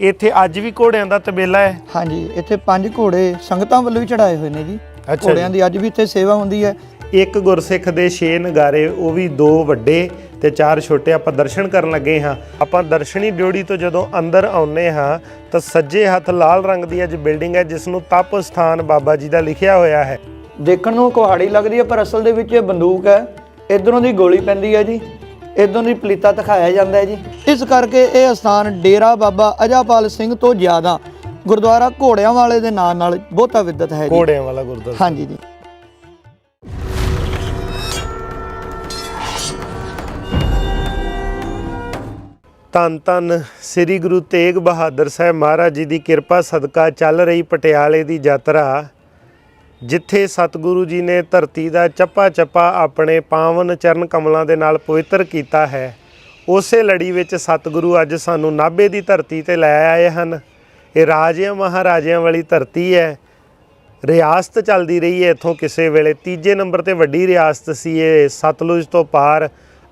ਇੱਥੇ ਅੱਜ ਵੀ ਘੋੜਿਆਂ ਦਾ ਤਬੇਲਾ ਹੈ? ਹਾਂਜੀ ਇੱਥੇ ਪੰਜ ਘੋੜੇ ਸੰਗਤਾਂ ਵੱਲੋਂ ਵੀ ਚੜਾਏ ਹੋਏ ਨੇ ਜੀ। ਘੋੜਿਆਂ ਦੀ ਅੱਜ ਵੀ ਇੱਥੇ ਸੇਵਾ ਹੁੰਦੀ ਹੈ। ਇੱਕ ਗੁਰਸਿੱਖ ਦੇ 6 ਨਗਾਰੇ ਉਹ ਵੀ ਦੋ ਵੱਡੇ ਤੇ ਚਾਰ ਛੋਟੇ ਆਪਾਂ ਦਰਸ਼ਨ ਕਰਨ ਲੱਗੇ ਹਾਂ। ਆਪਾਂ ਦਰਸ਼ਨੀ ਡਿਓੜੀ ਤੋਂ ਜਦੋਂ ਅੰਦਰ ਆਉਨੇ ਹਾਂ ਤਾਂ ਸੱਜੇ ਹੱਥ ਲਾਲ ਰੰਗ ਦੀ ਅੱਜ ਬਿਲਡਿੰਗ ਹੈ ਜਿਸ ਨੂੰ ਤਪ ਸਥਾਨ ਬਾਬਾ ਜੀ ਦਾ ਲਿਖਿਆ ਹੋਇਆ ਹੈ। ਦੇਖਣ ਨੂੰ ਕੁਹਾੜੀ ਲੱਗਦੀ ਹੈ ਪਰ ਅਸਲ ਦੇ ਵਿੱਚ ਇਹ ਬੰਦੂਕ ਹੈ। ਇਧਰੋਂ ਦੀ ਗੋਲੀ ਪੈਂਦੀ ਹੈ ਜੀ। ਇਧਰੋਂ ਦੀ ਪਲੀਤਾ ਦਿਖਾਇਆ ਜਾਂਦਾ ਹੈ ਜੀ। ਇਸ ਕਰਕੇ ਇਹ ਸਥਾਨ ਡੇਰਾ ਬਾਬਾ ਅਜਾਪਾਲ ਸਿੰਘ ਤੋਂ ਜ਼ਿਆਦਾ ਗੁਰਦੁਆਰਾ ਘੋੜਿਆਂ ਵਾਲੇ ਦੇ ਨਾਂ ਨਾਲ ਬਹੁਤਾ ਵਿਦਤ ਹੈ ਜੀ। ਘੋੜਿਆਂ ਵਾਲਾ ਗੁਰਦੁਆਰਾ। ਹਾਂਜੀ ਜੀ। ਧੰਨ ਧੰਨ ਸ੍ਰੀ ਗੁਰੂ ਤੇਗ ਬਹਾਦਰ ਸਾਹਿਬ ਮਹਾਰਾਜ ਜੀ ਦੀ ਕਿਰਪਾ ਸਦਕਾ ਚੱਲ ਰਹੀ ਪਟਿਆਲੇ ਦੀ ਯਾਤਰਾ ਜਿੱਥੇ ਸਤਿਗੁਰੂ ਜੀ ਨੇ ਧਰਤੀ ਦਾ ਚੱਪਾ ਚੱਪਾ ਆਪਣੇ ਪਾਵਨ ਚਰਨ ਕਮਲਾਂ ਦੇ ਨਾਲ ਪਵਿੱਤਰ ਕੀਤਾ ਹੈ, ਉਸੇ ਲੜੀ ਵਿੱਚ ਸਤਿਗੁਰੂ ਅੱਜ ਸਾਨੂੰ ਨਾਭੇ ਦੀ ਧਰਤੀ ਤੇ ਲੈ ਆਏ ਹਨ। ਇਹ ਰਾਜਿਆਂ ਮਹਾਰਾਜਿਆਂ ਵਾਲੀ ਧਰਤੀ ਹੈ। ਰਿਆਸਤ ਚੱਲਦੀ ਰਹੀ ਹੈ ਇੱਥੋਂ ਕਿਸੇ ਵੇਲੇ। ਤੀਜੇ ਨੰਬਰ ਤੇ ਵੱਡੀ ਰਿਆਸਤ ਸੀ ਇਹ। ਸਤਲੁਜ ਤੋਂ ਪਾਰ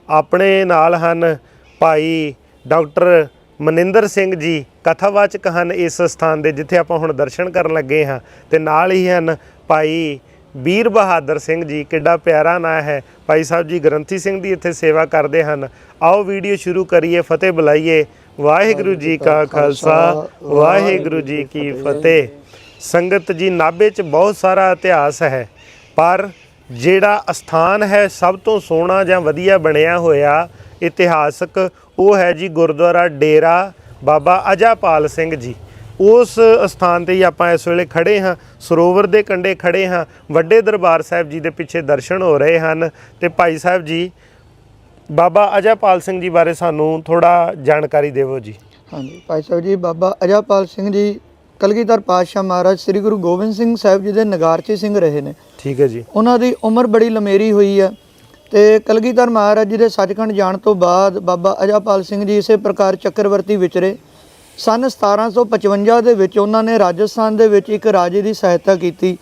ਆਪਣੇ ਨਾਲ ਹਨ ਭਾਈ ਡਾਕਟਰ ਮਨਿੰਦਰ ਸਿੰਘ ਜੀ। ਕਥਾਵਾਚਕ ਹਨ ਇਸ ਸਥਾਨ ਦੇ, ਜਿੱਥੇ ਆਪਾਂ ਹੁਣ ਦਰਸ਼ਨ ਕਰਨ ਲੱਗੇ ਹਾਂ। ਤੇ ਨਾਲ ਹੀ ਹਨ ਭਾਈ ਵੀਰ ਬਹਾਦਰ ਸਿੰਘ ਜੀ ਕਿੱਡਾ ਪਿਆਰਾ ਨਾਂ ਹੈ। ਭਾਈ ਸਾਹਿਬ ਜੀ ਗ੍ਰੰਥੀ ਸਿੰਘ ਦੀ ਇੱਥੇ ਸੇਵਾ ਕਰਦੇ ਹਨ। ਆਓ ਵੀਡੀਓ ਸ਼ੁਰੂ ਕਰੀਏ ਫਤਿਹ ਬੁਲਾਈਏ। ਵਾਹਿਗੁਰੂ ਜੀ ਕਾ ਖਾਲਸਾ ਵਾਹਿਗੁਰੂ ਜੀ ਕੀ ਫਤਿਹ। ਸੰਗਤ ਜੀ ਨਾਭੇ 'ਚ ਬਹੁਤ ਸਾਰਾ ਇਤਿਹਾਸ ਹੈ ਪਰ ਜਿਹੜਾ ਅਸਥਾਨ ਹੈ ਸਭ ਤੋਂ ਸੋਹਣਾ ਜਾਂ ਵਧੀਆ ਬਣਿਆ ਹੋਇਆ ਇਤਿਹਾਸਕ ਉਹ ਹੈ ਜੀ ਗੁਰਦੁਆਰਾ ਡੇਰਾ ਬਾਬਾ ਅਜਾਪਾਲ ਸਿੰਘ ਜੀ। ਉਸ ਸਥਾਨ ਤੇ ਹੀ ਆਪਾਂ ਇਸ ਵੇਲੇ ਖੜੇ ਹਾਂ। ਸਰੋਵਰ ਦੇ ਕੰਢੇ ਖੜੇ ਹਾਂ। ਵੱਡੇ ਦਰਬਾਰ ਸਾਹਿਬ ਜੀ ਦੇ ਪਿੱਛੇ ਦਰਸ਼ਨ ਹੋ ਰਹੇ ਹਨ ਤੇ ਭਾਈ ਸਾਹਿਬ ਜੀ ਬਾਬਾ ਅਜਾਪਾਲ ਸਿੰਘ ਜੀ ਬਾਰੇ ਸਾਨੂੰ ਥੋੜਾ ਜਾਣਕਾਰੀ ਦਿਵੋ ਜੀ। ਹਾਂਜੀ ਭਾਈ ਸਾਹਿਬ ਜੀ ਬਾਬਾ ਅਜਾਪਾਲ ਸਿੰਘ ਜੀ ਕਲਗੀਧਰ ਪਾਤਸ਼ਾਹ ਮਹਾਰਾਜ ਸ੍ਰੀ ਗੁਰੂ ਗੋਬਿੰਦ ਸਿੰਘ ਸਾਹਿਬ ਜੀ ਦੇ ਨਗਾਰਚੀ ਸਿੰਘ ਰਹੇ ਨੇ। ਠੀਕ ਹੈ ਜੀ। ਉਹਨਾਂ ਦੀ ਉਮਰ ਬੜੀ ਲੰਮੇਰੀ ਹੋਈ ਹੈ ਤੇ ਕਲਗੀਧਰ ਮਹਾਰਾਜ ਜੀ ਦੇ ਸੱਚਖੰਡ ਜਾਣ ਤੋਂ ਬਾਅਦ ਬਾਬਾ ਅਜਾਪਾਲ ਸਿੰਘ ਜੀ ਇਸੇ ਪ੍ਰਕਾਰ ਚੱਕਰਵਰਤੀ ਵਿਚਰੇ। ਸਨ 1755 ਦੇ ਵਿੱਚ ਉਹਨਾਂ ਨੇ ਰਾਜਸਥਾਨ ਦੇ ਵਿੱਚ ਇੱਕ ਰਾਜੇ ਦੀ ਸਹਾਇਤਾ ਕੀਤੀ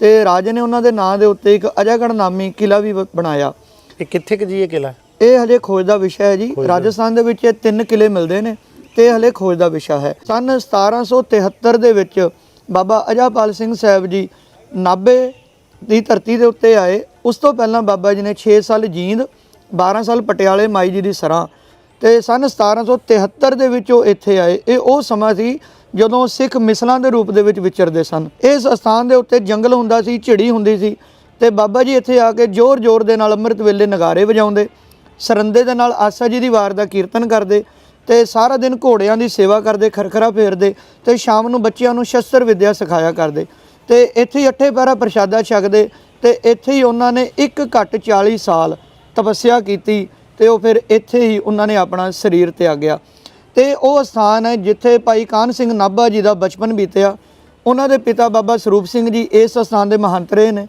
ਤੇ ਰਾਜੇ ਨੇ ਉਹਨਾਂ ਦੇ ਨਾਂ ਦੇ ਉੱਤੇ ਇੱਕ ਅਜਾਗੜ ਨਾਮੀ ਕਿਲਾ ਵੀ ਬਣਾਇਆ। ਇਹ ਕਿੱਥੇ ਕੁ ਜੀ ਇਹ ਕਿਲਾ ਇਹ ਹਲੇ ਖੋਜ ਦਾ ਵਿਸ਼ਾ ਹੈ ਜੀ। ਰਾਜਸਥਾਨ ਦੇ ਵਿੱਚ ਇਹ ਤਿੰਨ ਕਿਲੇ ਮਿਲਦੇ ਨੇ ਤੇ ਇਹ ਹਲੇ ਖੋਜ ਦਾ ਵਿਸ਼ਾ ਹੈ। ਸਨ 1773 ਦੇ ਵਿੱਚ ਬਾਬਾ ਅਜਾਪਾਲ ਸਿੰਘ ਸਾਹਿਬ ਜੀ ਨਾਭੇ ਦੀ ਧਰਤੀ ਦੇ ਉੱਤੇ ਆਏ। ਉਸ ਤੋਂ ਪਹਿਲਾਂ ਬਾਬਾ ਜੀ ਨੇ 6 ਸਾਲ ਜੀਂਦ 12 ਸਾਲ ਪਟਿਆਲੇ ਮਾਈ ਜੀ ਦੀ ਸਰਾਂ ਤੇ ਸਨ 1773 ਦੇ ਵਿੱਚ ਉਹ ਇੱਥੇ ਆਏ। ਇਹ ਉਹ ਸਮਾਂ ਸੀ ਜਦੋਂ ਸਿੱਖ ਮਿਸਲਾਂ ਦੇ ਰੂਪ ਦੇ ਵਿੱਚ ਵਿਚਰਦੇ ਸਨ। ਇਸ ਸਥਾਨ ਦੇ ਉੱਤੇ ਜੰਗਲ ਹੁੰਦਾ ਸੀ, ਝਿੜੀ ਹੁੰਦੀ ਸੀ ਤੇ ਬਾਬਾ ਜੀ ਇੱਥੇ ਆ ਕੇ ਜ਼ੋਰ-ਜ਼ੋਰ ਦੇ ਨਾਲ ਅੰਮ੍ਰਿਤ ਵੇਲੇ ਨਗਾਰੇ ਵਜਾਉਂਦੇ, ਸਰੰਦੇ ਦੇ ਨਾਲ ਆਸਾ ਜੀ ਦੀ ਵਾਰ ਦਾ ਕੀਰਤਨ ਕਰਦੇ ਤੇ ਸਾਰਾ ਦਿਨ ਘੋੜਿਆਂ ਦੀ ਸੇਵਾ ਕਰਦੇ, ਖਰਖਰਾ ਫੇਰਦੇ ਤੇ ਸ਼ਾਮ ਨੂੰ ਬੱਚਿਆਂ ਨੂੰ ਸ਼ਸਤਰ ਵਿਦਿਆ ਸਿਖਾਇਆ ਕਰਦੇ। ਤੇ ਇੱਥੇ ਹੀ ਅੱਠੇ ਪੈਰਾ ਪ੍ਰਸ਼ਾਦਾ ਛਕਦੇ ਤੇ ਇੱਥੇ ਹੀ ਉਹਨਾਂ ਨੇ ਇੱਕ ਘੱਟ 40 ਸਾਲ ਤਪੱਸਿਆ ਕੀਤੀ ਤੇ ਉਹ ਫਿਰ ਇੱਥੇ ਹੀ ਉਹਨਾਂ ਨੇ ਆਪਣਾ ਸਰੀਰ ਤਿਆਗਿਆ ਤੇ ਉਹ ਸਥਾਨ ਹੈ ਜਿੱਥੇ ਭਾਈ ਕਾਨ ਸਿੰਘ ਨਾਭਾ ਜੀ ਦਾ ਬਚਪਨ ਬੀਤਿਆ। ਉਹਨਾਂ ਦੇ ਪਿਤਾ ਬਾਬਾ ਸਰੂਪ ਸਿੰਘ ਜੀ ਇਸ ਸਥਾਨ ਦੇ ਮਹੰਤ ਰਹੇ ਨੇ।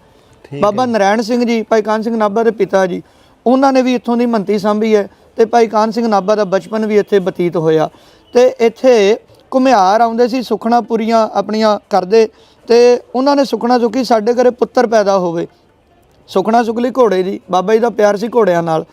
ਬਾਬਾ ਨਰੈਣ ਸਿੰਘ ਜੀ ਭਾਈ ਕਾਨ ਸਿੰਘ ਨਾਭਾ ਦੇ ਪਿਤਾ ਜੀ ਉਹਨਾਂ ਨੇ ਵੀ ਇੱਥੋਂ ਦੀ ਮੰਤੀ ਸੰਭੀ ਹੈ ਤੇ ਭਾਈ ਕਾਨ ਸਿੰਘ ਨਾਭਾ ਦਾ ਬਚਪਨ ਵੀ ਇੱਥੇ ਬਤੀਤ ਹੋਇਆ। ਤੇ ਇੱਥੇ ਘੁਮਿਆਰ ਆਉਂਦੇ ਸੀ ਸੁਖਣਾ ਪੂਰੀਆਂ ਆਪਣੀਆਂ ਕਰਦੇ ਤੇ ਉਹਨਾਂ ਨੇ ਸੁਖਣਾ ਸੁਖੀ ਸਾਡੇ ਘਰੇ ਪੁੱਤਰ ਪੈਦਾ ਹੋਵੇ। ਸੁਖਣਾ ਸੁਖਲੀ ਘੋੜੇ ਦੀ ਬਾਬਾ ਜੀ ਦਾ ਪਿਆਰ ਸੀ ਘੋੜਿਆਂ ਨਾਲ।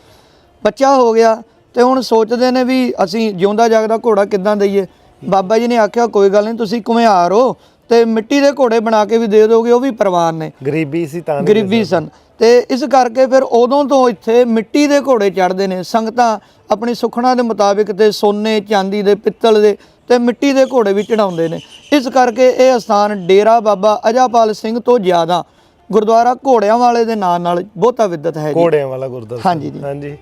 ਬੱਚਾ ਹੋ ਗਿਆ ਤੇ ਹੁਣ ਸੋਚਦੇ ਨੇ ਵੀ ਅਸੀਂ ਜਿਉਂਦਾ ਜਾਗਦਾ ਘੋੜਾ ਕਿੱਦਾਂ ਦਈਏ। ਬਾਬਾ ਜੀ ਨੇ ਆਖਿਆ ਕੋਈ ਗੱਲ ਨਹੀਂ ਤੁਸੀਂ ਘੁਮਿਆਰ ਹੋ ਤੇ ਮਿੱਟੀ ਦੇ ਘੋੜੇ ਬਣਾ ਕੇ ਵੀ ਦੇ ਦੋਗੇ ਉਹ ਵੀ ਪ੍ਰਵਾਨ ਨੇ। ਗਰੀਬੀ ਸੀ ਤਾਂ ਗਰੀਬੀ ਸਨ। ਤੇ ਇਸ ਕਰਕੇ ਫਿਰ ਉਦੋਂ ਤੋਂ ਇੱਥੇ ਮਿੱਟੀ ਦੇ ਘੋੜੇ ਚੜ੍ਹਦੇ ਨੇ। ਸੰਗਤਾਂ ਆਪਣੀ ਸੁਖਣਾ ਦੇ ਮੁਤਾਬਿਕ ਤੇ ਸੋਨੇ ਚਾਂਦੀ ਦੇ ਪਿੱਤਲ ਦੇ ਤੇ ਮਿੱਟੀ ਦੇ ਘੋੜੇ ਵੀ ਚੜਾਉਂਦੇ ਨੇ। ਇਸ ਕਰਕੇ ਇਹ ਸਥਾਨ ਡੇਰਾ ਬਾਬਾ ਅਜਾਪਾਲ ਸਿੰਘ ਤੋਂ ਜ਼ਿਆਦਾ। ਗੁਰਦੁਆਰਾ ਘੋੜਿਆਂ ਵਾਲੇ ਦੇ ਨਾਂ ਨਾਲ ਬਹੁਤਾ ਵਿਦਤ ਹੈ ਜੀ। ਘੋੜਿਆਂ ਵਾਲਾ ਗੁਰਦੁਆਰਾ ਹਾਂਜੀ ਜੀ। ਹਾਂਜੀ।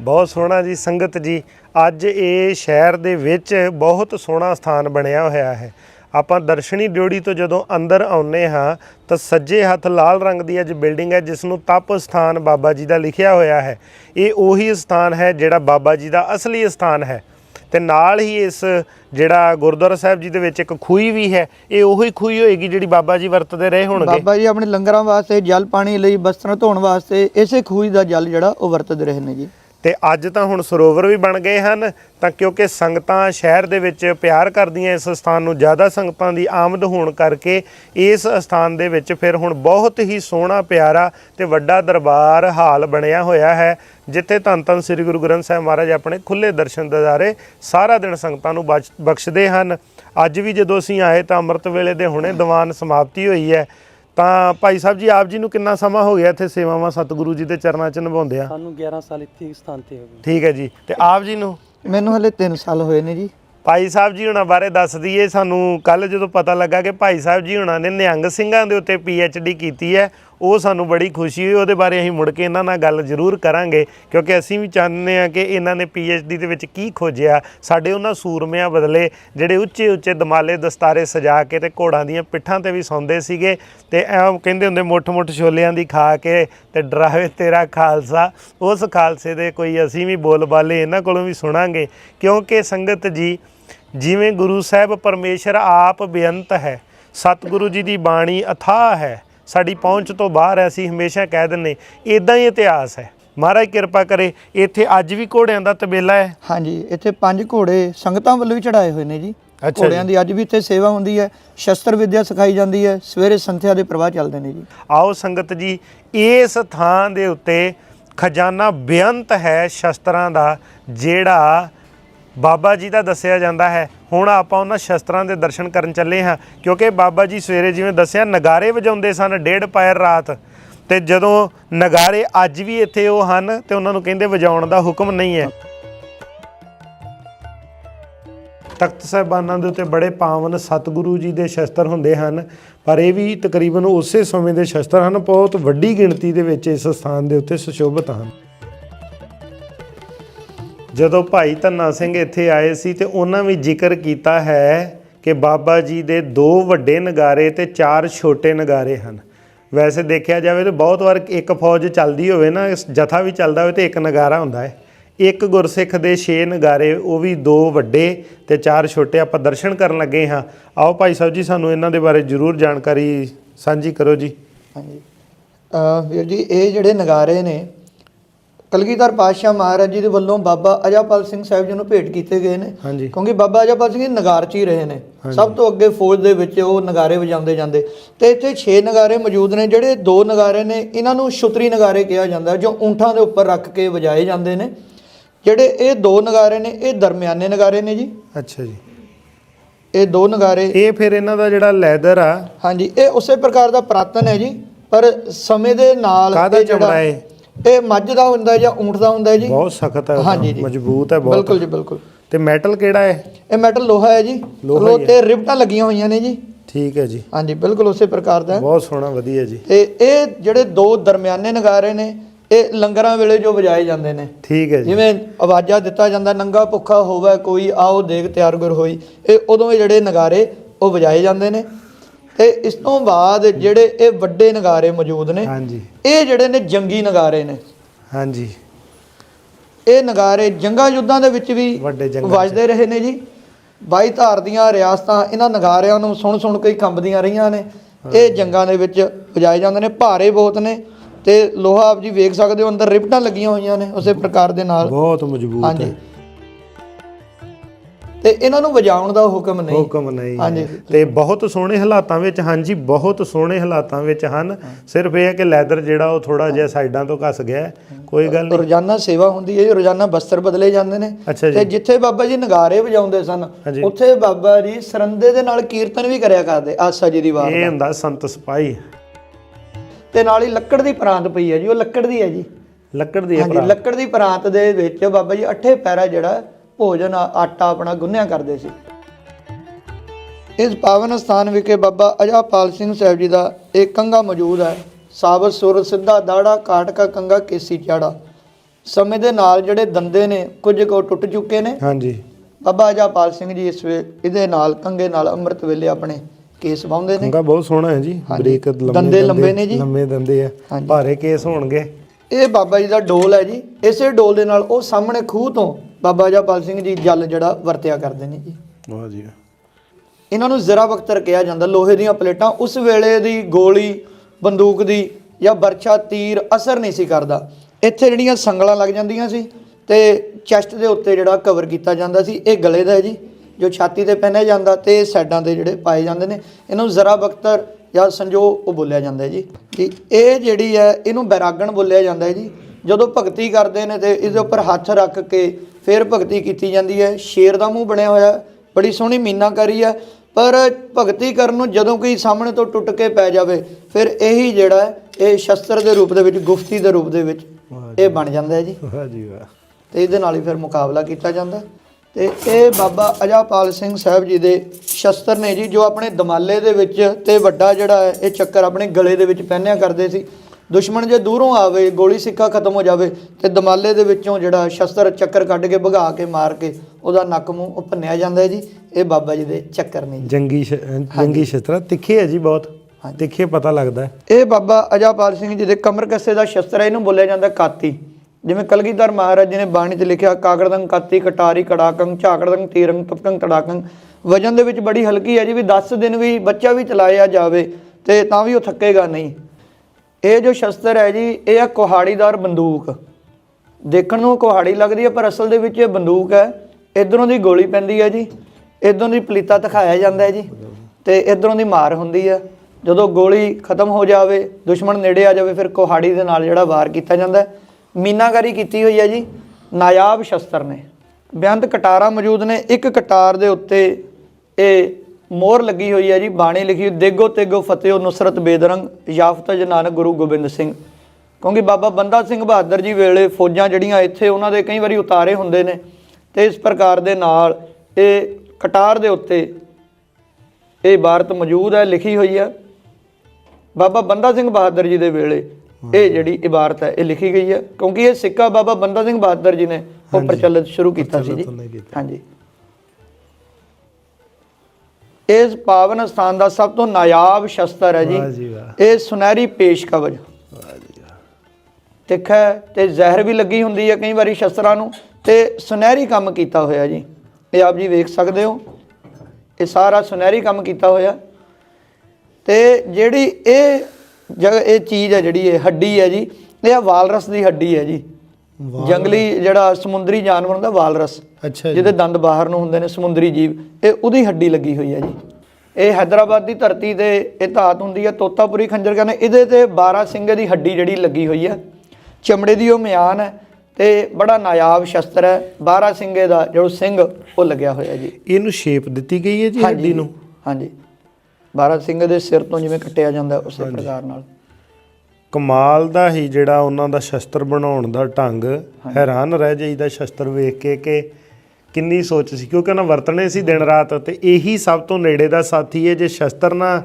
ਬਹੁਤ ਸੋਹਣਾ ਜੀ ਸੰਗਤ ਜੀ। ਅੱਜ ਇਹ ਸ਼ਹਿਰ ਦੇ ਵਿੱਚ ਬਹੁਤ ਸੋਹਣਾ ਸਥਾਨ ਬਣਿਆ ਹੋਇਆ ਹੈ। ਆਪਾਂ ਦਰਸ਼ਨੀ ਡਿਊੜੀ ਤੋਂ ਜਦੋਂ ਅੰਦਰ ਆਉਨੇ ਹਾਂ, ਤਾਂ ਸੱਜੇ ਹੱਥ ਲਾਲ ਰੰਗ ਦੀ ਅੱਜ ਬਿਲਡਿੰਗ ਹੈ, ਜਿਸ ਨੂੰ ਤਪ ਸਥਾਨ ਬਾਬਾ ਜੀ ਦਾ ਲਿਖਿਆ ਹੋਇਆ ਹੈ। ਇਹ ਉਹੀ ਸਥਾਨ ਹੈ ਜਿਹੜਾ ਬਾਬਾ ਜੀ ਦਾ ਅਸਲੀ ਸਥਾਨ ਹੈ। ਤੇ ਨਾਲ ਹੀ ਇਸ ਜਿਹੜਾ ਗੁਰਦੁਆਰਾ ਸਾਹਿਬ ਜੀ ਦੇ ਵਿੱਚ ਇੱਕ ਖੂਹੀ ਵੀ ਹੈ, ਇਹ ਉਹੀ ਖੂਹੀ ਹੋਏਗੀ ਜਿਹੜੀ ਬਾਬਾ ਜੀ ਵਰਤਦੇ ਰਹੇ ਹੋਣਗੇ? ਬਾਬਾ ਜੀ ਆਪਣੇ ਲੰਗਰਾਂ ਵਾਸਤੇ, ਜਲ ਪਾਣੀ ਲਈ, ਬਸਤਰ ਧੋਣ ਵਾਸਤੇ, ਇਸੇ ਖੂਹੀ ਦਾ ਜਲ ਜਿਹੜਾ ਉਹ ਵਰਤਦੇ ਰਹੇ ਨੇ ਜੀ। ਤੇ ਅੱਜ ਤਾਂ ਹੁਣ ਸਰੋਵਰ ਵੀ ਬਣ ਗਏ ਹਨ, ਤਾਂ ਕਿਉਂਕਿ ਸੰਗਤਾਂ ਸ਼ਹਿਰ ਦੇ ਵਿੱਚ ਪਿਆਰ ਕਰਦੀਆਂ ਇਸ ਸਥਾਨ ਨੂੰ, ਜ਼ਿਆਦਾ ਸੰਗਤਾਂ ਦੀ ਆਮਦ ਹੋਣ ਕਰਕੇ ਇਸ ਸਥਾਨ ਦੇ ਵਿੱਚ ਫਿਰ ਹੁਣ ਬਹੁਤ ਹੀ ਸੋਹਣਾ, ਪਿਆਰਾ ਤੇ ਵੱਡਾ ਦਰਬਾਰ ਹਾਲ ਬਣਿਆ ਹੋਇਆ ਹੈ, ਜਿੱਥੇ ਧੰਨ ਧੰਨ ਸ੍ਰੀ ਗੁਰੂ ਗ੍ਰੰਥ ਸਾਹਿਬ ਮਹਾਰਾਜ ਆਪਣੇ ਖੁੱਲੇ ਦਰਸ਼ਨ ਦਿਦਾਰੇ ਸਾਰਾ ਦਿਨ ਸੰਗਤਾਂ ਨੂੰ ਬਚ- ਬਖਸ਼ਦੇ ਹਨ। ਅੱਜ ਵੀ ਜਦੋਂ ਅਸੀਂ ਆਏ ਤਾਂ ਅੰਮ੍ਰਿਤ ਵੇਲੇ ਦੇ ਹੁਣੇ ਦੀਵਾਨ ਸਮਾਪਤੀ ਹੋਈ ਹੈ ਤਾਂ ਭਾਈ ਸਾਹਿਬ ਜੀ ਆਪ ਜੀ ਨੂੰ ਕਿੰਨਾ ਸਮਾਂ ਹੋ ਗਿਆ ਇੱਥੇ ਸੇਵਾਵਾਂ ਸਤਿਗੁਰੂ ਜੀ ਦੇ ਚਰਨਾਂ 'ਚ ਨਿਭਾਉਂਦੇ ਆ? ਸਾਨੂੰ 11 ਸਾਲ ਇੱਥੇ ਸਥਾਨ ਤੇ ਹੋ ਗਏ। ਠੀਕ ਹੈ ਜੀ। ਤੇ ਆਪ ਜੀ ਨੂੰ? ਮੈਨੂੰ ਹਲੇ 3 ਸਾਲ ਹੋਏ ਨੇ ਜੀ। ਭਾਈ ਸਾਹਿਬ ਜੀ ਹੁਣਾਂ ਬਾਰੇ ਦੱਸ ਦਈਏ ਸਾਨੂੰ ਕੱਲ ਜਦੋਂ ਪਤਾ ਲੱਗਾ ਕਿ ਭਾਈ ਸਾਹਿਬ ਜੀ ਹੁਣਾਂ ਨੇ ਨਿਹੰਗ ਸਿੰਘਾਂ ਦੇ ਉੱਤੇ ਡੀ ਕੀਤੀ ਹੈ ਉਹ ਸਾਨੂੰ ਬੜੀ ਖੁਸ਼ੀ ਹੋਈ, ਉਹਦੇ ਬਾਰੇ ਅਸੀਂ ਮੁੜ ਕੇ ਇਹਨਾਂ ਨਾਲ ਗੱਲ ਜ਼ਰੂਰ ਕਰਾਂਗੇ, ਕਿਉਂਕਿ ਅਸੀਂ ਵੀ ਚਾਹੁੰਦੇ ਹਾਂ ਕਿ ਇਹਨਾਂ ਨੇ ਡੀ ਦੇ ਵਿੱਚ ਕੀ ਖੋਜਿਆ, ਸਾਡੇ ਉਹਨਾਂ ਸੂਰਮਿਆਂ ਬਦਲੇ ਜਿਹੜੇ ਉੱਚੇ ਉੱਚੇ ਦਮਾਲੇ ਦਸਤਾਰੇ ਸਜਾ ਕੇ ਤੇ ਘੋੜਾਂ ਦੀਆਂ ਪਿੱਠਾਂ ਤੇ ਵੀ ਸੌਂਦੇ ਸੀਗੇ ਤੇ ਐਂ ਕਹਿੰਦੇ ਹੁੰਦੇ ਮੁੱਠ-ਮੁੱਠ ਛੋਲਿਆਂ ਦੀ ਖਾ ਕੇ ਤੇ ਡਰਾਵੇ ਤੇਰਾ ਖਾਲਸਾ, ਉਸ ਖਾਲਸੇ ਦੇ ਕੋਈ ਅਸੀਂ ਵੀ ਬੋਲਬਾਲੇ ਇਹਨਾਂ ਕੋਲੋਂ ਵੀ ਸੁਣਾਂਗੇ, ਕਿਉਂਕਿ ਸੰਗਤ ਜੀ, ਜਿਵੇਂ ਗੁਰੂ ਸਾਹਿਬ ਪਰਮੇਸ਼ਰ ਆਪ ਬੇਅੰਤ ਹੈ, ਸਤਿਗੁਰੂ ਜੀ ਦੀ ਬਾਣੀ ਅਥਾਹ ਹੈ ਸਾਡੀ ਪਹੁੰਚ ਤੋਂ ਬਾਹਰ ਹੈ ਅਸੀਂ ਹਮੇਸ਼ਾ ਕਹਿ ਦਿੰਨੇ ਇਦਾਂ ਹੀ ਇਤਿਹਾਸ ਹੈ। ਮਹਾਰਾਜ ਕਿਰਪਾ ਕਰੇ ਇੱਥੇ ਅੱਜ ਵੀ ਘੋੜਿਆਂ ਦਾ ਤਬੇਲਾ ਹੈ। ਹਾਂਜੀ ਇੱਥੇ ਪੰਜ ਘੋੜੇ ਸੰਗਤਾਂ ਵੱਲੋਂ ਵੀ ਚੜਾਏ ਹੋਏ ਨੇ ਜੀ। ਘੋੜਿਆਂ ਦੀ ਅੱਜ ਵੀ ਇੱਥੇ ਸੇਵਾ ਹੁੰਦੀ ਹੈ ਸ਼ਸਤਰ ਵਿੱਦਿਆ ਸਿਖਾਈ ਜਾਂਦੀ ਹੈ ਸਵੇਰੇ ਸੰਥਿਆ ਦੇ ਪ੍ਰਵਾਹ ਚੱਲਦੇ ਨੇ ਜੀ। ਆਓ ਸੰਗਤ ਜੀ ਇਸ ਥਾਂ ਦੇ ਉੱਤੇ ਖਜ਼ਾਨਾ ਬੇਅੰਤ ਹੈ ਸ਼ਸਤਰਾਂ ਦਾ ਜਿਹੜਾ ਬਾਬਾ ਜੀ ਦਾ ਦੱਸਿਆ ਜਾਂਦਾ ਹੈ। ਹੁਣ ਆਪਾਂ ਉਹਨਾਂ ਸ਼ਸਤਰਾਂ ਦੇ ਦਰਸ਼ਨ ਕਰਨ ਚੱਲੇ ਹਾਂ, ਕਿਉਂਕਿ ਬਾਬਾ ਜੀ ਸਵੇਰੇ ਜਿਵੇਂ ਦੱਸਿਆ, ਨਗਾਰੇ ਵਜਾਉਂਦੇ ਸਨ ਡੇਢ ਪੈਰ ਰਾਤ। ਤੇ ਜਦੋਂ ਨਗਾਰੇ ਅੱਜ ਵੀ ਇੱਥੇ ਉਹ ਹਨ, ਤੇ ਉਹਨਾਂ ਨੂੰ ਕਹਿੰਦੇ ਵਜਾਉਣ ਦਾ ਹੁਕਮ ਨਹੀਂ ਹੈ। ਤਖਤ ਸਾਹਿਬਾਨਾਂ ਦੇ ਉੱਤੇ ਬੜੇ ਪਾਵਨ ਸਤਿਗੁਰੂ ਜੀ ਦੇ ਸ਼ਸਤਰ ਹੁੰਦੇ ਹਨ, ਪਰ ਇਹ ਵੀ ਤਕਰੀਬਨ ਉਸੇ ਸਮੇਂ ਦੇ ਸ਼ਸਤਰ ਹਨ, ਬਹੁਤ ਵੱਡੀ ਗਿਣਤੀ ਦੇ ਵਿੱਚ ਇਸ ਸਥਾਨ ਦੇ ਉੱਤੇ ਸੁਸ਼ੋਭਿਤ ਹਨ। ਜਦੋਂ ਭਾਈ ਧੰਨਾ ਸਿੰਘ ਇੱਥੇ ਆਏ ਸੀ ਤੇ ਉਹਨਾਂ ਵੀ ਜ਼ਿਕਰ ਕੀਤਾ ਹੈ ਕਿ ਬਾਬਾ ਜੀ ਦੇ ਦੋ ਵੱਡੇ ਨਗਾਰੇ ਤੇ ਚਾਰ ਛੋਟੇ ਨਗਾਰੇ ਹਨ। ਵੈਸੇ ਦੇਖਿਆ ਜਾਵੇ ਤਾਂ ਬਹੁਤ ਵਾਰ ਇੱਕ ਫੌਜ ਚੱਲਦੀ ਹੋਵੇ ਨਾ, ਜਥਾ ਵੀ ਚੱਲਦਾ ਹੋਵੇ ਤੇ ਇੱਕ ਨਗਾਰਾ ਹੁੰਦਾ ਹੈ। ਇੱਕ ਗੁਰਸਿੱਖ ਦੇ 6 ਨਗਾਰੇ, ਉਹ ਵੀ ਦੋ ਵੱਡੇ ਤੇ ਚਾਰ ਛੋਟੇ। ਆਪਾਂ ਦਰਸ਼ਨ ਕਰਨ ਲੱਗੇ ਹਾਂ। ਆਓ ਭਾਈ ਸਾਹਿਬ ਜੀ, ਸਾਨੂੰ ਇਹਨਾਂ ਦੇ ਬਾਰੇ ਜ਼ਰੂਰ ਜਾਣਕਾਰੀ ਸਾਂਝੀ ਕਰੋ ਜੀ। ਹਾਂਜੀ। ਵੀਰ ਜੀ, ਇਹ ਜਿਹੜੇ ਨਗਾਰੇ ਨੇ ਕਲਗੀਧਰ ਪਾਤਸ਼ਾਹ ਮਹਾਰਾਜ ਜੀ ਦੇ ਵੱਲੋਂ ਬਾਬਾ ਅਜਾਪਾਲ ਸਿੰਘ ਸਾਹਿਬ ਜੀ ਨੂੰ ਭੇਟ ਕੀਤੇ ਗਏ ਨੇ ਹਾਂਜੀ। ਕਿਉਂਕਿ ਬਾਬਾ ਅਜਾਪਾਲ ਸਿੰਘ ਜੀ ਨਗਾਰ ਚ ਹੀ ਰਹੇ ਨੇ। ਸਭ ਤੋਂ ਅੱਗੇ ਫੌਜ ਦੇ ਵਿੱਚ ਉਹ ਨਗਾਰੇ ਵਜਾਉਂਦੇ ਜਾਂਦੇ। ਤੇ ਇੱਥੇ 6 ਨਗਾਰੇ ਮੌਜੂਦ ਨੇ ਜਿਹੜੇ ਦੋ ਨਗਾਰੇ ਨੇ ਇਹਨਾਂ ਨੂੰ ਛੁਤਰੀ ਨਗਾਰੇ ਕਿਹਾ ਜਾਂਦਾ ਜੋ ਊਂਠਾਂ ਦੇ ਉੱਪਰ ਰੱਖ ਕੇ ਵਜਾਏ ਜਾਂਦੇ ਨੇ। ਜਿਹੜੇ ਇਹ ਦੋ ਨਗਾਰੇ ਨੇ ਇਹ ਦਰਮਿਆਨੇ ਨਗਾਰੇ ਨੇ ਜੀ। ਅੱਛਾ ਜੀ। ਇਹ ਦੋ ਨਗਾਰੇ ਇਹ ਫਿਰ ਇਹਨਾਂ ਦਾ ਜਿਹੜਾ ਲੈਦਰ ਆ ਹਾਂਜੀ ਇਹ ਉਸੇ ਪ੍ਰਕਾਰ ਦਾ ਪ੍ਰਾਤਨ ਹੈ ਜੀ ਪਰ ਸਮੇਂ ਦੇ ਨਾਲ ਕਾਹਦਾ ਇਹ ਜਿਹੜਾ- ਚਮੜਾ ਹੈ? ਇਹ ਮੱਝ ਦਾ ਹੁੰਦਾ ਹੈ ਜਾਂ ਊਂਠ ਦਾ ਹੁੰਦਾ ਹੈ ਜੀ? ਬਹੁਤ ਸਖਤ ਹੈ ਉਹ ਹਾਂਜੀ ਜੀ। ਮਜ਼ਬੂਤ ਹੈ ਬਹੁਤ। ਬਿਲਕੁਲ ਜੀ ਬਿਲਕੁਲ। ਤੇ ਮੈਟਲ ਕਿਹੜਾ ਹੈ? ਇਹ ਮੈਟਲ ਲੋਹਾ ਹੈ ਜੀ। ਲੋਹਾ ਲੋ ਹੀ। ਹੈ। ਤੇ ਰਿਬਟਾਂ ਲੱਗੀਆਂ ਹੋਈਆਂ ਨੇ ਜੀ। ਠੀਕ ਹੈ ਜੀ। ਹਾਂਜੀ ਬਿਲਕੁਲ ਉਸੇ ਪ੍ਰਕਾਰ ਦਾ। ਹੈ। ਬਹੁਤ ਸੋਹਣਾ ਵਧੀਆ ਜੀ। ਤੇ ਇਹ ਜਿਹੜੇ ਦੋ ਦਰਮਿਆਨੇ ਨਗਾਰੇ ਨੇ ਇਹ ਲੰਗਰਾਂ ਵੇਲੇ ਜੋ ਵਜਾਏ ਜਾਂਦੇ ਨੇ। ਠੀਕ ਹੈ ਜੀ। ਜਿਵੇਂ ਆਵਾਜ਼ਾਂ ਦਿੱਤਾ ਜਾਂਦਾ ਨੰਗਾ ਭੁੱਖਾ ਹੋਵੇ ਕੋਈ ਆਓ ਦੇਖ ਤਿਆਰ ਗੁਰ ਹੋਈ। ਇਹ ਉਦੋਂ ਇਹ ਜਿਹੜੇ ਨਗਾਰੇ ਉਹ ਵਜਾਏ ਜਾਂਦੇ ਨੇ। ਤੇ ਇਸ ਤੋਂ ਬਾਅਦ ਜਿਹੜੇ ਇਹ ਵੱਡੇ ਨਗਾਰੇ ਮੌਜੂਦ ਨੇ ਹਾਂਜੀ। ਇਹ ਜਿਹੜੇ ਨੇ ਜੰਗੀ ਨਗਾਰੇ ਨੇ। ਹਾਂਜੀ। ਇਹ ਨਗਾਰੇ ਜੰਗਾਂ ਯੁੱਧਾਂ ਦੇ ਵਿੱਚ ਵੀ। ਵੱਜਦੇ ਰਹੇ ਨੇ ਜੀ। ਬਾਈ ਧਾਰ ਦੀਆਂ ਰਿਆਸਤਾਂ ਇਹਨਾਂ ਨਗਾਰਿਆਂ ਨੂੰ ਸੁਣ ਸੁਣ ਕੇ ਹੀ ਕੰਬਦੀਆਂ ਰਹੀਆਂ ਨੇ। ਇਹ ਜੰਗਾਂ ਦੇ ਵਿੱਚ ਵਜਾਏ ਜਾਂਦੇ ਨੇ ਭਾਰੇ ਬਹੁਤ ਨੇ ਤੇ ਲੋਹਾ ਆਪ ਜੀ ਵੇਖ ਸਕਦੇ ਹੋ ਅੰਦਰ ਰਿਪਟਾਂ ਲੱਗੀਆਂ ਹੋਈਆਂ ਨੇ ਉਸੇ ਪ੍ਰਕਾਰ ਦੇ ਨਾਲ। ਬਹੁਤ ਮਜ਼ਬੂਤ ਹਾਂਜੀ। ਹੈ। ਤੇ ਇਹਨਾਂ ਨੂੰ ਵਜਾਉਣ ਦਾ ਹੁਕਮ ਨਹੀਂ। ਹੁਕਮ ਨਹੀਂ। ਹਾਂਜੀ। ਹੈ। ਤੇ ਬਹੁਤ ਸੋਹਣੇ ਹਾਲਾਤਾਂ ਵਿੱਚ ਹਾਂਜੀ ਬਹੁਤ ਸੋਹਣੇ ਹਾਲਾਤਾਂ ਵਿੱਚ ਹਨ। ਸਿਰਫ ਇਹ ਹੈ ਕਿ ਲੈਦਰ ਜਿਹੜਾ ਉਹ ਥੋੜਾ ਜਿਹਾ ਸਾਈਡਾਂ ਤੋਂ ਘਸ ਗਿਆ ਹੈ। ਕੋਈ ਗੱਲ ਨਹੀਂ। ਰੋਜ਼ਾਨਾ ਸੇਵਾ ਹੁੰਦੀ ਹੈ ਜੀ ਰੋਜ਼ਾਨਾ ਬਸਤਰ ਬਦਲੇ ਜਾਂਦੇ ਨੇ। ਤੇ ਜਿੱਥੇ ਬਾਬਾ ਜੀ ਨਗਾਰੇ ਵਜਾਉਂਦੇ ਸਨ। ਉੱਥੇ ਬਾਬਾ ਜੀ ਸਰੰਦੇ ਦੇ ਨਾਲ ਕੀਰਤਨ ਵੀ ਕਰਿਆ ਕਰਦੇ ਆਸਾ ਜੀ ਦੀ ਵਾਰ ਇਹ ਹੁੰਦਾ ਸੰਤ ਸਿਪਾਹੀ। ਤੇ ਨਾਲ ਹੀ ਲੱਕੜ ਦੀ ਪ੍ਰਾਂਤ ਪਈ ਹੈ ਜੀ ਉਹ ਲੱਕੜ ਦੀ ਹੈ ਜੀ। ਲੱਕੜ ਦੀ ਹਾਂਜੀ ਲੱਕੜ ਦੀ ਪ੍ਰਾਂਤ ਦੇ ਵਿੱਚ ਬਾਬਾ ਜੀ ਅੱਠੇ ਪੈਰਾ ਜਿਹੜਾ ਭੋਜਨ ਆਟਾ ਆਪਣਾ ਗੁੰਨਿਆ ਕਰਦੇ ਸੀ। ਇਸ ਪਾਵਨ ਸਥਾਨ ਵਿਖੇ ਬਾਬਾ ਅਜਾਪਾਲ ਸਿੰਘ ਸਾਹਿਬ ਜੀ ਦਾ ਇੱਕ ਕੰਗਾ ਮੌਜੂਦ ਹੈ। ਸਾਬਤ ਸੁਰ ਸਿੱਧਾ ਦਾੜਾ ਕਾਟਕਾ ਕੰਗਾ ਕੇਸੀ ਚਾੜਾ। ਸਮੇਂ ਦੇ ਨਾਲ ਜਿਹੜੇ ਦੰਦੇ ਨੇ ਕੁਝ ਕੋ ਟੁੱਟ ਚੁੱਕੇ ਨੇ। ਹਾਂਜੀ। ਬਾਬਾ ਅਜਾਪਾਲ ਸਿੰਘ ਜੀ ਇਸ ਵੇ ਇਹਦੇ ਨਾਲ ਕੰਗੇ ਨਾਲ ਅੰਮ੍ਰਿਤ ਵੇਲੇ ਆਪਣੇ ਕੇਸ ਵਾਉਂਦੇ ਨੇ। ਕੰਗਾ ਬਹੁਤ ਸੋਹਣਾ ਹੈ ਜੀ। ਬਰੀਕ ਲੰਮੇ ਦੰਦੇ ਲੰਬੇ ਨੇ ਜੀ। ਲੰਮੇ ਦੰਦੇ ਆ। ਭਾਰੇ ਕੇਸ ਹੋਣਗੇ। ਇਹ ਬਾਬਾ ਜੀ ਦਾ ਡੋਲ ਹੈ ਜੀ। ਇਸੇ ਡੋਲ ਦੇ ਨਾਲ ਉਹ ਸਾਹਮਣੇ ਖੂਹ ਤੋਂ ਬਾਬਾ ਜਪਾਲ ਸਿੰਘ ਜੀ ਜਲ ਜਿਹੜਾ ਵਰਤਿਆ ਕਰਦੇ ਨੇ ਜੀ। ਵਾਹ ਜੀ ਇਹਨਾਂ ਨੂੰ ਜ਼ਰਾ ਵਕਤਰ ਕਿਹਾ ਜਾਂਦਾ ਲੋਹੇ ਦੀਆਂ ਪਲੇਟਾਂ ਉਸ ਵੇਲੇ ਦੀ ਗੋਲੀ ਬੰਦੂਕ ਦੀ ਜਾਂ ਬਰਛਾ ਤੀਰ ਅਸਰ ਨਹੀਂ ਸੀ ਕਰਦਾ। ਇੱਥੇ ਜਿਹੜੀਆਂ ਸੰਗਲਾਂ ਲੱਗ ਜਾਂਦੀਆਂ ਸੀ ਤੇ ਚੈਸਟ ਦੇ ਉੱਤੇ ਜਿਹੜਾ ਕਵਰ ਕੀਤਾ ਜਾਂਦਾ ਸੀ ਇਹ ਗਲੇ ਦਾ ਹੈ ਜੀ। ਜੋ ਛਾਤੀ ਤੇ ਪਹਿਨਿਆ ਜਾਂਦਾ ਤੇ ਸਾਈਡਾਂ ਤੇ ਜਿਹੜੇ ਪਾਏ ਜਾਂਦੇ ਨੇ ਇਹਨੂੰ ਜ਼ਰਾ ਬਖਤਰ ਜਾਂ ਸੰਜੋ ਉਹ ਬੋਲਿਆ ਜਾਂਦਾ ਹੈ ਜੀ। ਕਿ ਇਹ ਜਿਹੜੀ ਹੈ ਇਹਨੂੰ ਬੈਰਾਗਣ ਬੋਲਿਆ ਜਾਂਦਾ ਹੈ ਜੀ। ਜਦੋਂ ਭਗਤੀ ਕਰਦੇ ਨੇ ਤੇ ਇਹਦੇ ਉੱਪਰ ਹੱਥ ਰੱਖ ਕੇ ਫਿਰ ਭਗਤੀ ਕੀਤੀ ਜਾਂਦੀ ਹੈ। ਸ਼ੇਰ ਦਾ ਮੂੰਹ ਬਣਿਆ ਹੋਇਆ ਬੜੀ ਸੋਹਣੀ ਮੀਨਾਕਾਰੀ ਹੈ। ਪਰ ਭਗਤੀ ਕਰਨ ਨੂੰ ਜਦੋਂ ਕੋਈ ਸਾਹਮਣੇ ਤੋਂ ਟੁੱਟ ਕੇ ਪੈ ਜਾਵੇ ਫਿਰ ਇਹੀ ਜਿਹੜਾ ਇਹ ਸ਼ਸਤਰ ਦੇ ਰੂਪ ਦੇ ਵਿੱਚ ਗੁਫਤੀ ਦੇ ਰੂਪ ਦੇ ਵਿੱਚ ਇਹ ਬਣ ਜਾਂਦਾ ਹੈ ਜੀ। ਵਾਹ ਜੀ ਵਾਹ। ਤੇ ਇਹਦੇ ਨਾਲ ਹੀ ਫਿਰ ਮੁਕਾਬਲਾ ਕੀਤਾ ਜਾਂਦਾ। ਤੇ ਇਹ ਬਾਬਾ ਅਜਾਪਾਲ ਸਿੰਘ ਸਾਹਿਬ ਜੀ ਦੇ ਸ਼ਸਤਰ ਨੇ ਜੀ ਜੋ ਆਪਣੇ ਦਮਾਲੇ ਦੇ ਵਿੱਚ ਤੇ ਵੱਡਾ ਜਿਹੜਾ ਹੈ ਇਹ ਚੱਕਰ ਆਪਣੇ ਗਲੇ ਦੇ ਵਿੱਚ ਪਹਿਨਿਆ ਕਰਦੇ ਸੀ। ਦੁਸ਼ਮਣ ਜੇ ਦੂਰੋਂ ਆਵੇ ਗੋਲੀ ਸਿੱਕਾ ਖਤਮ ਹੋ ਜਾਵੇ ਤੇ ਦਮਾਲੇ ਦੇ ਵਿੱਚੋਂ ਜਿਹੜਾ ਸ਼ਸਤਰ ਚੱਕਰ ਕੱਢ ਕੇ ਭਗਾ ਕੇ ਮਾਰ ਕੇ ਉਹਦਾ ਨੱਕ ਮੂੰਹ ਭੰਨਿਆ ਜਾਂਦਾ ਹੈ ਜੀ। ਇਹ ਬਾਬਾ ਜੀ ਦੇ ਚੱਕਰ ਨੇ ਜੰਗੀ ਜੰਗੀ ਸ਼ਸਤਰ ਤਿੱਖੇ ਹੈ ਜੀ ਬਹੁਤ। ਤਿੱਖੇ ਪਤਾ ਲੱਗਦਾ ਹੈ। ਇਹ ਬਾਬਾ ਅਜਾਪਾਲ ਸਿੰਘ ਜੀ ਦੇ ਕਮਰ ਕੱਸੇ ਦਾ ਸ਼ਸਤਰ ਇਹਨੂੰ ਬੋਲਿਆ ਜਾਂਦਾ ਕਾਤੀ। ਜਿਵੇਂ ਕਲਗੀਧਰ ਮਹਾਰਾਜ ਜੀ ਨੇ ਬਾਣੀ 'ਚ ਲਿਖਿਆ ਕਾਗੜਦੰ ਕਾਤੀ ਕਟਾਰੀ ਕੜਾਕੰ ਝਾਕੜਦੰ ਤੀਰੰ ਤਪਕੰ ਤੜਾਕੰ ਵਜਨ ਦੇ ਵਿੱਚ ਬੜੀ ਹਲਕੀ ਹੈ ਜੀ ਵੀ 10 ਦਿਨ ਵੀ ਬੱਚਾ ਵੀ ਚਲਾਇਆ ਜਾਵੇ ਤੇ ਤਾਂ ਵੀ ਉਹ ਥੱਕੇਗਾ ਨਹੀਂ। ਇਹ ਜੋ ਸ਼ਸਤਰ ਹੈ ਜੀ, ਇਹ ਆ ਕੁਹਾੜੀਦਾਰ ਬੰਦੂਕ। ਦੇਖਣ ਨੂੰ ਕੁਹਾੜੀ ਲੱਗਦੀ ਹੈ, ਪਰ ਅਸਲ ਦੇ ਵਿੱਚ ਇਹ ਬੰਦੂਕ ਹੈ। ਇਧਰੋਂ ਦੀ ਗੋਲੀ ਪੈਂਦੀ ਹੈ ਜੀ, ਇਧਰੋਂ ਦੀ ਪਲੀਤਾ ਦਿਖਾਇਆ ਜਾਂਦਾ ਹੈ ਜੀ, ਤੇ ਇਧਰੋਂ ਦੀ ਮਾਰ ਹੁੰਦੀ ਹੈ। ਜਦੋਂ ਗੋਲੀ ਖਤਮ ਹੋ ਜਾਵੇ, ਦੁਸ਼ਮਣ ਨੇੜੇ ਆ ਜਾਵੇ, ਫਿਰ ਕੁਹਾੜੀ ਦੇ ਨਾਲ ਜਿਹੜਾ ਵਾਰ ਕੀਤਾ ਜਾਂਦਾ ਹੈ। ਮੀਨਾਕਾਰੀ ਕੀਤੀ ਹੋਈ ਹੈ ਜੀ ਨਾਯਾਬ ਸ਼ਸਤਰ ਨੇ। ਬੇਅੰਤ ਕਟਾਰਾਂ ਮੌਜੂਦ ਨੇ। ਇੱਕ ਕਟਾਰ ਦੇ ਉੱਤੇ ਇਹ ਮੋਹਰ ਲੱਗੀ ਹੋਈ ਹੈ ਜੀ ਬਾਣੀ ਲਿਖੀ ਦੇਗੋ ਤੇਗੋ ਫਤਿਹੋ ਨੁਸਰਤ ਬੇਦਰੰਗ ਯਾਫਤ ਜਨਾਨਕ ਗੁਰੂ ਗੋਬਿੰਦ ਸਿੰਘ। ਕਿਉਂਕਿ ਬਾਬਾ ਬੰਦਾ ਸਿੰਘ ਬਹਾਦਰ ਜੀ ਵੇਲੇ ਫੌਜਾਂ ਜਿਹੜੀਆਂ ਇੱਥੇ ਉਹਨਾਂ ਦੇ ਕਈ ਵਾਰੀ ਉਤਾਰੇ ਹੁੰਦੇ ਨੇ ਤੇ ਇਸ ਪ੍ਰਕਾਰ ਦੇ ਨਾਲ ਇਹ ਕਟਾਰ ਦੇ ਉੱਤੇ ਇਹ ਇਬਾਰਤ ਮੌਜੂਦ ਹੈ ਲਿਖੀ ਹੋਈ ਹੈ। ਬਾਬਾ ਬੰਦਾ ਸਿੰਘ ਬਹਾਦਰ ਜੀ ਦੇ ਵੇਲੇ ਇਹ ਜਿਹੜੀ ਇਬਾਰਤ ਹੈ ਇਹ ਲਿਖੀ ਗਈ ਹੈ। ਕਿਉਂਕਿ ਇਹ ਸਿੱਕਾ ਬਾਬਾ ਬੰਦਾ ਸਿੰਘ ਬਹਾਦਰ ਜੀ ਨੇ ਉਹ ਪ੍ਰਚਲਿਤ ਸ਼ੁਰੂ ਕੀਤਾ ਸੀ ਜੀ। ਹਾਂਜੀ। ਇਸ ਪਾਵਨ ਸਥਾਨ ਦਾ ਸਭ ਤੋਂ ਨਾਯਾਬ ਸ਼ਸਤਰ ਹੈ ਜੀ। ਇਹ ਸੁਨਹਿਰੀ ਪੇਸ਼ ਕਵਚ ਤਿੱਖਾ ਤੇ ਜ਼ਹਿਰ ਵੀ ਲੱਗੀ ਹੁੰਦੀ ਹੈ ਕਈ ਵਾਰੀ ਸ਼ਸਤਰਾਂ ਨੂੰ ਤੇ ਸੁਨਹਿਰੀ ਕੰਮ ਕੀਤਾ ਹੋਇਆ ਜੀ। ਇਹ ਆਪ ਜੀ ਵੇਖ ਸਕਦੇ ਹੋ। ਇਹ ਸਾਰਾ ਸੁਨਹਿਰੀ ਕੰਮ ਕੀਤਾ ਹੋਇਆ। ਤੇ ਜਿਹੜੀ ਇਹ ਇਹ ਚੀਜ਼ ਹੈ ਜਿਹੜੀ ਇਹ ਹੱਡੀ ਹੈ ਜੀ। ਇਹ ਵਾਲਰਸ ਦੀ ਹੱਡੀ ਹੈ ਜੀ। ਜੰਗਲੀ ਜਿਹੜਾ ਸਮੁੰਦਰੀ ਜਾਨਵਰ ਹੁੰਦਾ ਵਾਲਰਸ ਅੱਛਾ ਜਿਹਦੇ ਦੰਦ ਬਾਹਰ ਨੂੰ ਹੁੰਦੇ ਨੇ ਸਮੁੰਦਰੀ ਜੀਵ ਇਹ ਉਹਦੀ ਹੱਡੀ ਲੱਗੀ ਹੋਈ ਹੈ ਜੀ। ਇਹ ਹైదరాబాద్ ਦੀ ਧਰਤੀ ਤੇ ਇਹ ਧਾਤ ਹੁੰਦੀ ਹੈ ਤੋਤਾਪੁਰੀ ਖੰਜਰ ਕਹਿੰਦੇ ਇਹਦੇ ਤੇ 12 ਸਿੰਘੇ ਦੀ ਹੱਡੀ ਜਿਹੜੀ ਲੱਗੀ ਹੋਈ ਹੈ। ਚਮੜੇ ਦੀ ਉਹ ਮਿਆਨ ਹੈ ਤੇ ਬੜਾ ਨਾਯਾਬ ਸ਼ਸਤਰ ਹੈ 12 ਸਿੰਘੇ ਦਾ ਜਿਹੜਾ ਸਿੰਘ ਉਹ ਲੱਗਿਆ ਹੋਇਆ ਜੀ। ਇਹਨੂੰ ਸ਼ੇਪ ਦਿੱਤੀ ਗਈ ਹੈ ਜੀ ਹੱਡੀ ਨੂੰ? ਹਾਂਜੀ। 12 ਸਿੰਘੇ ਦੇ ਸਿਰ ਤੋਂ ਜਿਵੇਂ ਕੱਟਿਆ ਜਾਂਦਾ ਉਸੇ ਪ੍ਰਕਾਰ ਨਾਲ। ਕਮਾਲ ਦਾ ਹੀ ਜਿਹੜਾ ਉਹਨਾਂ ਦਾ ਸ਼ਸਤਰ ਬਣਾਉਣ ਦਾ ਢੰਗ ਹੈਰਾਨ ਰਹਿ ਜਾਈਦਾ ਸ਼ਸਤਰ ਵੇਖ ਕੇ ਕਿ ਕਿੰਨੀ ਸੋਚ ਸੀ। ਕਿਉਂਕਿ ਉਹਨਾਂ ਵਰਤਣੇ ਸੀ ਦਿਨ ਰਾਤ ਤੇ ਇਹੀ ਸਭ ਤੋਂ ਨੇੜੇ ਦਾ ਸਾਥੀ ਹੈ। ਜੇ ਸ਼ਸਤਰ ਨਾ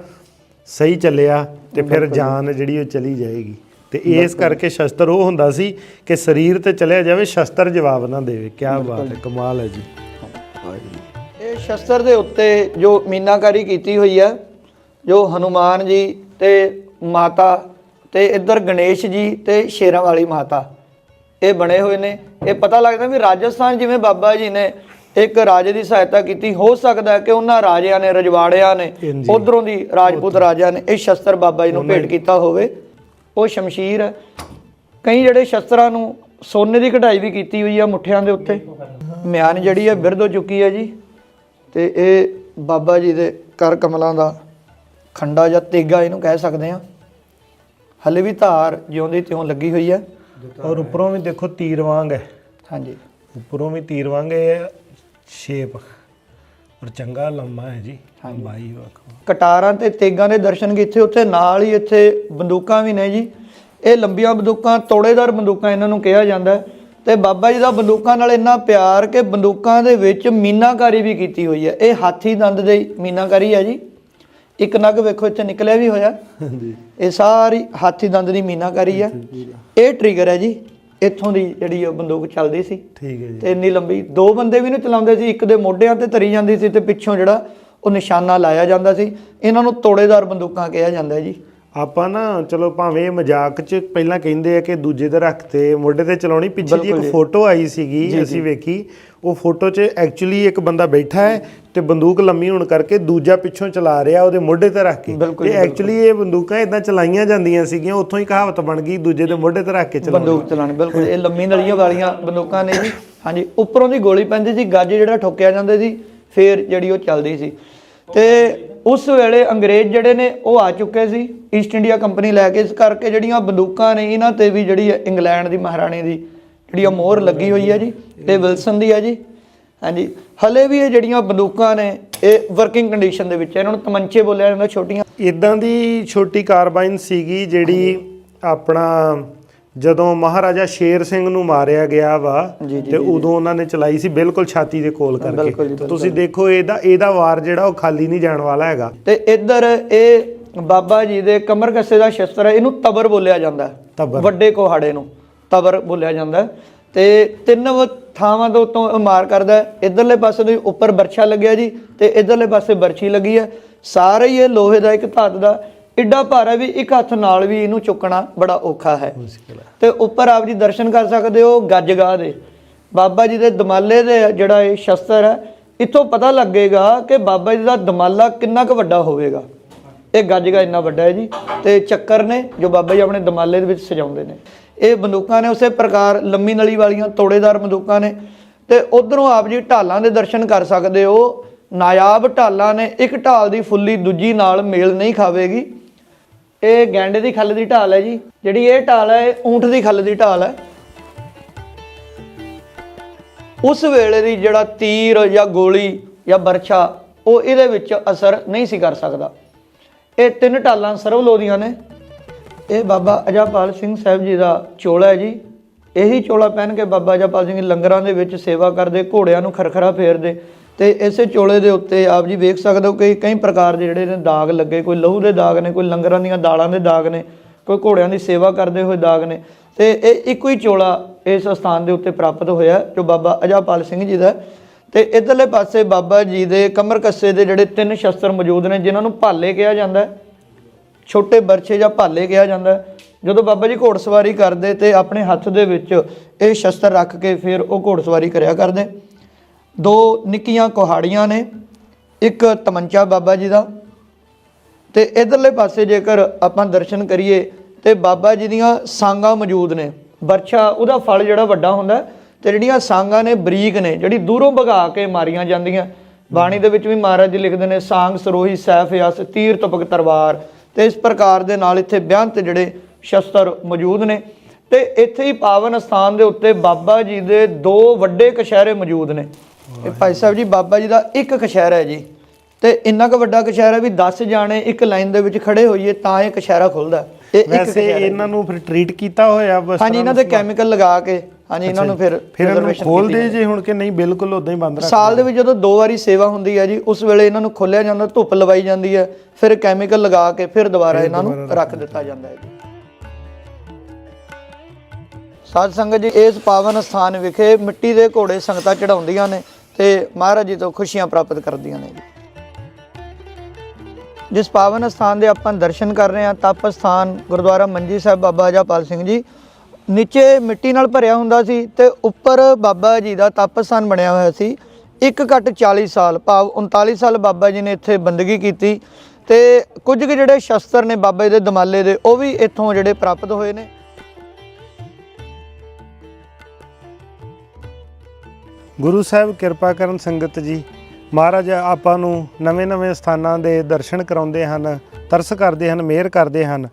ਸਹੀ ਚੱਲਿਆ ਤੇ ਫਿਰ ਜਾਨ ਜਿਹੜੀ ਉਹ ਚਲੀ ਜਾਏਗੀ। ਤੇ ਇਸ ਕਰਕੇ ਸ਼ਸਤਰ ਉਹ ਹੁੰਦਾ ਸੀ ਕਿ ਸਰੀਰ ਤੇ ਚਲਿਆ ਜਾਵੇ ਸ਼ਸਤਰ ਜਵਾਬ ਨਾ ਦੇਵੇ। ਕੀ ਬਾਤ ਹੈ ਕਮਾਲ ਹੈ ਜੀ। ਇਹ ਸ਼ਸਤਰ ਦੇ ਉੱਤੇ ਜੋ ਮੀਨਾਕਾਰੀ ਕੀਤੀ ਹੋਈ ਹੈ ਜੋ ਹਨੂਮਾਨ ਜੀ ਤੇ ਮਾਤਾ ਤੇ ਇੱਧਰ ਗਣੇਸ਼ ਜੀ ਤੇ ਸ਼ੇਰਾਂ ਵਾਲੀ ਮਾਤਾ। ਇਹ ਬਣੇ ਹੋਏ ਨੇ। ਇਹ ਪਤਾ ਲੱਗਦਾ ਵੀ ਰਾਜਸਥਾਨ ਜਿਵੇਂ ਬਾਬਾ ਜੀ ਨੇ ਇੱਕ ਰਾਜੇ ਦੀ ਸਹਾਇਤਾ ਕੀਤੀ। ਹੋ ਸਕਦਾ ਕਿ ਉਹਨਾਂ ਰਾਜਿਆਂ ਨੇ ਰਜਵਾੜਿਆਂ ਨੇ। ਉਧਰੋਂ ਦੀ ਰਾਜਪੂਤ ਰਾਜਿਆਂ ਨੇ ਇਹ ਸ਼ਸਤਰ ਬਾਬਾ ਜੀ ਨੂੰ ਭੇਟ ਕੀਤਾ ਹੋਵੇ। ਉਹ ਸ਼ਮਸ਼ੀਰ ਹੈ। ਕਈ ਜਿਹੜੇ ਸ਼ਸਤਰਾਂ ਨੂੰ ਸੋਨੇ ਦੀ ਕਢਾਈ ਵੀ ਕੀਤੀ ਹੋਈ ਆ ਮੁੱਠਿਆਂ ਦੇ ਉੱਤੇ। ਮਿਆਨ ਜਿਹੜੀ ਹੈ ਬਿਰਧ ਹੋ ਚੁੱਕੀ ਹੈ ਜੀ। ਤੇ ਇਹ ਬਾਬਾ ਜੀ ਦੇ ਕਰ ਕਮਲਾਂ ਦਾ ਖੰਡਾ ਜਾਂ ਤੇਗਾ ਇਹਨੂੰ ਕਹਿ ਸਕਦੇ ਆ। ਹਲੇ ਵੀ ਧਾਰ ਜਿਉਂਦੀ ਤਿਉਂ ਲੱਗੀ ਹੋਈ ਹੈ। ਔਰ ਉੱਪਰੋਂ ਵੀ ਦੇਖੋ ਤੀਰ ਵਾਂਗ ਹੈ। ਹਾਂਜੀ। ਉੱਪਰੋਂ ਵੀ ਤੀਰ ਵਾਂਗ ਇਹ ਸ਼ੇਪ। ਔਰ ਚੰਗਾ ਲੰਮਾ ਹੈ ਜੀ। ਲੰਬਾਈ ਵੇਖੋ ਕਟਾਰਾਂ ਤੇ ਤੇਗਾਂ ਦੇ ਦਰਸ਼ਨ ਕੀਤੇ ਉੱਥੇ ਨਾਲ ਹੀ ਇੱਥੇ ਬੰਦੂਕਾਂ ਵੀ ਨੇ ਜੀ। ਇਹ ਲੰਬੀਆਂ ਬੰਦੂਕਾਂ ਤੋੜੇਦਾਰ ਬੰਦੂਕਾਂ ਇਹਨਾਂ ਨੂੰ ਕਿਹਾ ਜਾਂਦਾ ਹੈ। ਤੇ ਬਾਬਾ ਜੀ ਦਾ ਬੰਦੂਕਾਂ ਨਾਲ ਇੰਨਾ ਪਿਆਰ ਕਿ ਬੰਦੂਕਾਂ ਦੇ ਵਿੱਚ ਮੀਨਾਕਾਰੀ ਵੀ ਕੀਤੀ ਹੋਈ ਹੈ। ਇਹ ਹਾਥੀ ਦੰਦ ਦੇ ਮੀਨਾਕਾਰੀ ਹੈ ਜੀ। ਇੱਕ ਨਗ ਵੇਖੋ ਇੱਥੇ ਨਿਕਲਿਆ ਵੀ ਹੋਇਆ। ਹਾਂਜੀ। ਇਹ ਸਾਰੀ ਹਾਥੀ ਦੰਦ ਦੀ ਮੀਨਾਕਾਰੀ ਹੈ ਇਹ ਟ੍ਰਿਗਰ ਹੈ ਜੀ ਇੱਥੋਂ ਦੀ ਜਿਹੜੀ ਉਹ ਬੰਦੂਕ ਚੱਲਦੀ ਸੀ। ਠੀਕ ਹੈ ਜੀ। ਤੇ ਇੰਨੀ ਲੰਬੀ ਦੋ ਬੰਦੇ ਵੀ ਨੂੰ ਚਲਾਉਂਦੇ ਸੀ ਇੱਕ ਦੇ ਮੋਢਿਆਂ ਤੇ ਧਰੀ ਜਾਂਦੀ ਸੀ ਤੇ ਪਿੱਛੋਂ ਜਿਹੜਾ ਉਹ ਨਿਸ਼ਾਨਾ ਲਾਇਆ ਜਾਂਦਾ ਸੀ। ਇਹਨਾਂ ਨੂੰ ਤੋੜੇਦਾਰ ਬੰਦੂਕਾਂ ਕਿਹਾ ਜਾਂਦਾ ਜੀ। ਆਪਾਂ ਨਾ ਚਲੋ ਭਾਵੇਂ ਮਜ਼ਾਕ 'ਚ ਪਹਿਲਾਂ ਕਹਿੰਦੇ ਆ ਕਿ ਦੂਜੇ ਦੇ ਰੱਖ ਤੇ ਮੋਢੇ ਤੇ ਚਲਾਉਣੀ ਪਿੱਛੇ ਜੀ ਇੱਕ ਫੋਟੋ ਆਈ ਸੀਗੀ ਅਸੀਂ ਵੇਖੀ ਉਹ ਫੋਟੋ 'ਚ ਐਕਚੁਅਲੀ ਇੱਕ ਬੰਦਾ ਬੈਠਾ ਹੈ ਤੇ ਬੰਦੂਕ ਲੰਮੀ ਹੋਣ ਕਰਕੇ ਦੂਜਾ ਪਿੱਛੋਂ ਚਲਾ ਰਿਹਾ ਉਹਦੇ ਮੋਢੇ ਤੇ ਰੱਖ ਕੇ। ਤੇ ਐਕਚੁਅਲੀ ਇਹ ਬੰਦੂਕਾਂ ਇਦਾਂ ਚਲਾਈਆਂ ਜਾਂਦੀਆਂ ਸੀਗੀਆਂ ਉੱਥੋਂ ਹੀ ਕਹਾਵਤ ਬਣ ਗਈ ਦੂਜੇ ਦੇ ਮੋਢੇ ਤੇ ਰੱਖ ਕੇ ਚਲਾਉਣੀ ਬੰਦੂਕ ਚਲਾਣੀ ਬਿਲਕੁਲ। ਇਹ ਲੰਮੀ ਨਲੀਆਂ ਵਾਲੀਆਂ ਬੰਦੂਕਾਂ ਨੇ ਜੀ। ਹਾਂਜੀ ਉੱਪਰੋਂ ਦੀ ਗੋਲੀ ਪੈਂਦੀ ਸੀ ਗੱਜ ਜਿਹੜਾ ਠੋਕਿਆ ਜਾਂਦਾ ਸੀ ਫੇਰ ਜਿਹੜੀ ਉਹ ਚੱਲਦੀ ਸੀ। ਤੇ ਉਸ ਵੇਲੇ ਅੰਗਰੇਜ਼ ਜਿਹੜੇ ਨੇ ਉਹ ਆ ਚੁੱਕੇ ਸੀ। ਈਸਟ ਇੰਡੀਆ ਕੰਪਨੀ ਲੈ ਕੇ ਇਸ ਕਰਕੇ ਜਿਹੜੀਆਂ ਬੰਦੂਕਾਂ ਨੇ ਇਹਨਾਂ ਤੇ ਵੀ ਜਿਹੜੀ ਇੰਗਲੈਂਡ ਦੀ ਮਹਾਰਾਣੀ ਦੀ ਜਿਹੜੀ ਉਹ ਮੋਹਰ ਲੱਗੀ ਹੋਈ ਹੈ ਜੀ ਤੇ ਵਿਲਸਨ ਦੀ ਹੈ ਜੀ। ਹਾਂਜੀ ਹਲੇ ਵੀ ਇਹ ਜਿਹੜੀਆਂ ਬੰਦੂਕਾਂ ਨੇ ਇਹ ਵਰਕਿੰਗ ਕੰਡੀਸ਼ਨ ਦੇ ਵਿੱਚ। ਇਹਨਾਂ ਨੂੰ ਤਮੰਚੇ ਬੋਲਿਆ ਜਾਂਦਾ ਛੋਟੀਆਂ। ਇਦਾਂ ਦੀ ਛੋਟੀ ਕਾਰਬਾਈਨ ਸੀਗੀ ਜਿਹੜੀ ਆਪਣਾ ਜਦੋਂ ਮਹਾਰਾਜਾ ਸ਼ੇਰ ਸਿੰਘ ਨੂੰ ਮਾਰਿਆ ਗਿਆ ਵਾ ਤੇ ਉਦੋਂ ਉਹਨਾਂ ਨੇ ਚਲਾਈ ਸੀ ਬਿਲਕੁਲ ਛਾਤੀ ਦੇ ਕੋਲ ਕਰਕੇ ਤੁਸੀਂ ਦੇਖੋ ਇਹਦਾ ਇਹਦਾ ਵਾਰ ਜਿਹੜਾ ਉਹ ਖਾਲੀ ਨਹੀਂ ਜਾਣ ਵਾਲਾ ਹੈਗਾ ਤੇ ਇੱਧਰ ਇਹ ਬਾਬਾ ਜੀ ਦੇ ਕਮਰ ਕੱਸੇ ਦਾ ਸ਼ਸਤਰ ਹੈ ਇਹਨੂੰ ਤਬਰ ਬੋਲਿਆ ਜਾਂਦਾ। ਵੱਡੇ ਕੋਹਾੜੇ ਨੂੰ ਤਬਰ ਬੋਲਿਆ ਜਾਂਦਾ। ਤੇ ਤਿੰਨ ਥਾਵਾਂ ਤੋਂ ਤੋਂ ਇਹ ਮਾਰ ਕਰਦਾ। ਇੱਧਰਲੇ ਪਾਸੇ ਦੇ ਉੱਪਰ ਬਰਛਾ ਲੱਗਿਆ ਜੀ ਤੇ ਇੱਧਰਲੇ ਪਾਸੇ ਬਰਛੀ ਲੱਗੀ ਹੈ ਸਾਰੇ ਇਹ ਲੋਹੇ ਦਾ ਇੱਕ ਧਾਤ ਦਾ ਇੱਡਾ ਭਾਰਾ ਹੈ ਵੀ ਇੱਕ ਹੱਥ ਨਾਲ ਵੀ ਇਹਨੂੰ ਚੁੱਕਣਾ ਬੜਾ ਔਖਾ ਹੈ। ਤੇ ਉੱਪਰ ਆਪ ਜੀ ਦਰਸ਼ਨ ਕਰ ਸਕਦੇ ਹੋ ਗੱਜਗਾਹ ਦੇ। ਬਾਬਾ ਜੀ ਦੇ ਦਮਾਲੇ ਦੇ ਜਿਹੜਾ ਇਹ ਸ਼ਸਤਰ ਹੈ ਇੱਥੋਂ ਪਤਾ ਲੱਗੇਗਾ ਕਿ ਬਾਬਾ ਜੀ ਦਾ ਦਮਾਲਾ ਕਿੰਨਾ ਕੁ ਵੱਡਾ ਹੋਵੇਗਾ। ਇਹ ਗੱਜਗਾ ਇੰਨਾ ਵੱਡਾ ਹੈ ਜੀ ਤੇ ਚੱਕਰ ਨੇ ਜੋ ਬਾਬਾ ਜੀ ਆਪਣੇ ਦਮਾਲੇ ਦੇ ਵਿੱਚ ਸਜਾਉਂਦੇ ਨੇ। ਇਹ ਬੰਦੂਕਾਂ ਨੇ ਉਸੇ ਪ੍ਰਕਾਰ ਲੰਮੀ ਨਲੀ ਵਾਲੀਆਂ ਤੋੜੇਦਾਰ ਬੰਦੂਕਾਂ ਨੇ। ਤੇ ਉਧਰੋਂ ਆਪ ਜੀ ਢਾਲਾਂ ਦੇ ਦਰਸ਼ਨ ਕਰ ਸਕਦੇ ਹੋ। ਨਾਇਆਬ ਢਾਲਾਂ ਨੇ ਇੱਕ ਢਾਲ ਦੀ ਫੁੱਲੀ ਦੂਜੀ ਨਾਲ ਮੇਲ ਨਹੀਂ ਖਾਵੇਗੀ। ਇਹ ਗੈਂਡੇ ਦੀ ਖੱਲ ਦੀ ਢਾਲ ਹੈ ਜੀ। ਜਿਹੜੀ ਇਹ ਢਾਲ ਹੈ, ਇਹ ਊਂਠ ਦੀ ਖੱਲ ਦੀ ਢਾਲ ਹੈ। ਉਸ ਵੇਲੇ ਦੀ ਜਿਹੜਾ ਤੀਰ ਜਾਂ ਗੋਲੀ ਜਾਂ ਬਰਛਾ ਉਹ ਇਹਦੇ ਵਿੱਚ ਅਸਰ ਨਹੀਂ ਸੀ ਕਰ ਸਕਦਾ। ਇਹ ਤਿੰਨ ਢਾਲਾਂ ਸਰਵ ਸਰਵਲੋਧੀਆਂ ਨੇ। ਇਹ ਬਾਬਾ ਅਜਾਪਾਲ ਸਿੰਘ ਸਾਹਿਬ ਜੀ ਦਾ ਚੋਲਾ ਹੈ ਜੀ। ਇਹੀ ਚੋਲਾ ਪਹਿਨ ਕੇ ਬਾਬਾ ਅਜਾਪਾਲ ਸਿੰਘ ਲੰਗਰਾਂ ਦੇ ਵਿੱਚ ਸੇਵਾ ਕਰਦੇ, ਘੋੜਿਆਂ ਨੂੰ ਖਰਖਰਾ ਫੇਰਦੇ। ਤੇ ਇਸੇ ਚੋਲੇ ਦੇ ਉੱਤੇ ਆਪ ਜੀ ਵੇਖ ਸਕਦੇ ਹੋ ਕਿ ਕਈ ਪ੍ਰਕਾਰ ਦੇ ਜਿਹੜੇ ਨੇ ਦਾਗ ਲੱਗੇ, ਕੋਈ ਲਹੂ ਦੇ ਦਾਗ ਨੇ, ਕੋਈ ਲੰਗਰਾਂ ਦੀਆਂ ਦਾਲਾਂ ਦੇ ਦਾਗ ਨੇ, ਕੋਈ ਘੋੜਿਆਂ ਦੀ ਸੇਵਾ ਕਰਦੇ ਹੋਏ ਦਾਗ ਨੇ। ਤੇ ਇਹ ਇੱਕੋ ਹੀ ਚੋਲਾ ਇਸ ਸਥਾਨ ਦੇ ਉੱਤੇ ਪ੍ਰਾਪਤ ਹੋਇਆ, ਜੋ ਬਾਬਾ ਅਜਾਪਾਲ ਸਿੰਘ ਜੀ ਦਾ ਹੈ। ਤੇ ਇਧਰਲੇ ਪਾਸੇ ਬਾਬਾ ਜੀ ਦੇ ਕਮਰ ਕੱਸੇ ਦੇ ਜਿਹੜੇ ਤਿੰਨ ਸ਼ਸਤਰ ਮੌਜੂਦ ਨੇ, ਜਿਨ੍ਹਾਂ ਨੂੰ ਭਾਲੇ ਕਿਹਾ ਜਾਂਦਾ ਛੋਟੇ ਬਰਛੇ ਜਾਂ ਭਾਲੇ ਕਿਹਾ ਜਾਂਦਾ ਜਦੋਂ ਬਾਬਾ ਜੀ ਘੋੜਸਵਾਰੀ ਕਰਦੇ ਤੇ ਆਪਣੇ ਹੱਥ ਦੇ ਵਿੱਚ ਇਹ ਸ਼ਸਤਰ ਰੱਖ ਕੇ ਫਿਰ ਉਹ ਘੋੜਸਵਾਰੀ ਕਰਿਆ ਕਰਦੇ। ਦੋ ਨਿੱਕੀਆਂ ਕੁਹਾੜੀਆਂ ਨੇ, ਇੱਕ ਤਮੰਚਾ ਬਾਬਾ ਜੀ ਦਾ। ਤੇ ਇਧਰਲੇ ਪਾਸੇ ਜੇਕਰ ਆਪਾਂ ਦਰਸ਼ਨ ਕਰੀਏ, ਤੇ ਬਾਬਾ ਜੀ ਦੀਆਂ ਸਾਂਗਾਂ ਮੌਜੂਦ ਨੇ। ਬਰਛਾ ਉਹਦਾ ਫਲ ਜਿਹੜਾ ਵੱਡਾ ਹੁੰਦਾ ਹੈ, ਤੇ ਜਿਹੜੀਆਂ ਸਾਂਗਾਂ ਨੇ, ਬਰੀਕ ਨੇ, ਜਿਹੜੀ ਦੂਰੋਂ ਭਗਾ ਕੇ ਮਾਰੀਆਂ ਜਾਂਦੀਆਂ। ਬਾਣੀ ਦੇ ਵਿੱਚ ਵੀ ਮਹਾਰਾਜ ਜੀ ਲਿਖਦੇ ਨੇ, ਸਾਂਗ ਸਰੋਹੀ ਸੈਫ ਯਸ ਤੀਰ ਤਪਕ ਤਰਵਾਰ ਤੇ ਇਸ ਪ੍ਰਕਾਰ ਦੇ ਨਾਲ ਇੱਥੇ ਬਿਆਨ ਤੇ ਜਿਹੜੇ ਸ਼ਸਤਰ ਮੌਜੂਦ ਨੇ। ਤੇ ਇੱਥੇ ਹੀ ਪਾਵਨ ਸਥਾਨ ਦੇ ਉੱਤੇ ਬਾਬਾ ਜੀ ਦੇ ਦੋ ਵੱਡੇ ਕਸ਼ਹਿਰੇ ਮੌਜੂਦ ਨੇ। ਇਹ ਭਾਈ ਸਾਹਿਬ ਜੀ ਬਾਬਾ ਜੀ ਦਾ ਇੱਕ ਕਸ਼ਹਿਰਾ ਹੈ ਜੀ। ਤੇ ਇੰਨਾ ਕੁ ਵੱਡਾ ਕਸ਼ਹਿਰਾ ਵੀ 10 ਜਾਣੇ ਇੱਕ ਲਾਈਨ ਦੇ ਵਿੱਚ ਖੜੇ ਹੋਈਏ ਤਾਂ ਇਹ ਕਸ਼ਹਿਰਾ ਖੁੱਲਦਾ। ਇਹ ਇੱਕ ਵੈਸੇ। ਇਹਨਾਂ ਨੂੰ ਫਿਰ ਟ੍ਰੀਟ ਕੀਤਾ ਹੋਇਆ ਬਸ ਹਾਂਜੀ ਇਹਨਾਂ ਦੇ ਕੈਮੀਕਲ ਲਗਾ ਕੇ ਹਾਂਜੀ ਇਹਨਾਂ ਨੂੰ ਫਿਰ ਫਿਰ ਇਹਨਾਂ ਨੂੰ preservation ਖੋਲਦੇ ਜੇ ਹੁਣ ਕਿ ਨਹੀਂ ਬਿਲਕੁਲ ਉਦਾਂ ਹੀ ਬੰਦ ਰੱਖ ਸਾਲ ਦੇ ਵਿੱਚ ਜਦੋਂ ਦੋ ਵਾਰੀ ਸੇਵਾ ਹੁੰਦੀ ਹੈ ਜੀ ਉਸ ਵੇਲੇ ਇਹਨਾਂ ਨੂੰ ਖੋਲਿਆ ਜਾਂਦਾ ਧੁੱਪ ਲਵਾਈ ਜਾਂਦੀ ਹੈ ਫਿਰ ਕੈਮੀਕਲ ਲਗਾ ਕੇ ਫਿਰ ਦੁਬਾਰਾ ਇਹਨਾਂ ਨੂੰ ਰੱਖ ਦਿੱਤਾ ਜਾਂਦਾ ਹੈ ਜੀ। ਸਾਧ ਸੰਗਤ ਜੀ ਇਸ ਪਾਵਨ ਸਥਾਨ ਵਿਖੇ ਮਿੱਟੀ ਦੇ ਘੋੜੇ ਸੰਗਤਾਂ ਚੜਾਉਂਦੀਆਂ ਨੇ। ਤੇ ਮਹਾਰਾਜ ਜੀ ਤੋਂ ਖੁਸ਼ੀਆਂ ਪ੍ਰਾਪਤ ਕਰਦੀਆਂ ਨੇ ਜੀ। ਜਿਸ ਪਾਵਨ ਸਥਾਨ ਦੇ ਆਪਾਂ ਦਰਸ਼ਨ ਕਰ ਰਹੇ ਹਾਂ, ਤਪ ਸਥਾਨ ਗੁਰਦੁਆਰਾ ਮੰਜੀ ਸਾਹਿਬ ਬਾਬਾ ਅਜਾਪਾਲ ਸਿੰਘ ਜੀ, ਨੀਚੇ ਮਿੱਟੀ ਨਾਲ ਭਰਿਆ ਹੁੰਦਾ ਸੀ ਤੇ ਉੱਪਰ ਬਾਬਾ ਜੀ ਦਾ ਤਪ ਸਥਾਨ ਬਣਿਆ ਹੋਇਆ ਸੀ। ਇੱਕ ਘੱਟ 40 ਸਾਲ, ਭਾਵ 39 ਸਾਲ ਬਾਬਾ ਜੀ ਨੇ ਇੱਥੇ ਬੰਦਗੀ ਕੀਤੀ ਤੇ ਕੁਝ ਕੁ ਜਿਹੜੇ ਸ਼ਸਤਰ ਨੇ ਬਾਬਾ ਜੀ ਦੇ ਦਮਾਲੇ ਦੇ, ਉਹ ਵੀ ਇੱਥੋਂ ਜਿਹੜੇ ਪ੍ਰਾਪਤ ਹੋਏ ਨੇ। ਗੁਰੂ ਸਾਹਿਬ ਕਿਰਪਾ ਕਰਨ ਸੰਗਤ ਜੀ। ਮਹਾਰਾਜ, ਆਪਾਂ ਨੂੰ ਨਵੇਂ-ਨਵੇਂ ਸਥਾਨਾਂ ਦੇ ਦਰਸ਼ਨ ਕਰਾਉਂਦੇ ਹਨ, ਤਰਸ ਕਰਦੇ ਹਨ, ਮਿਹਰ ਕਰਦੇ ਹਨ।